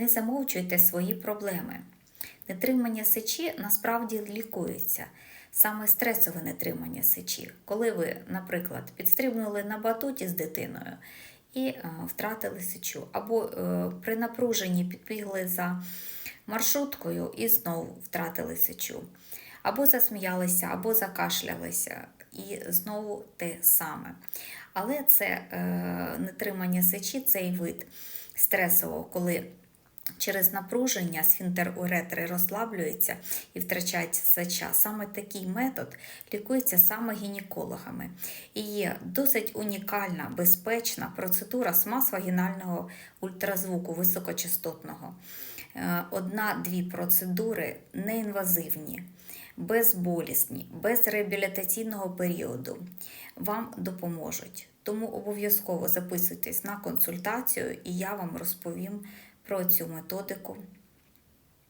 Не замовчуйте свої проблеми. Нетримання сечі насправді лікується. Саме стресове нетримання сечі, коли ви, наприклад, підстрибнули на батуті з дитиною і е, втратили сечу, або е, при напруженні підбігли за маршруткою і знову втратили сечу, або засміялися, або закашлялися, і знову те саме. Але це е, нетримання сечі, цей вид стресового, коли через напруження сфінктер уретри розслаблюється і втрачається сеча. Саме такий метод лікується саме гінекологами. І є досить унікальна, безпечна процедура смаз вагінального ультразвуку високочастотного. Е, Одна-дві процедури неінвазивні, безболісні, без реабілітаційного періоду вам допоможуть. Тому обов'язково записуйтесь на консультацію, і я вам розповім про цю методику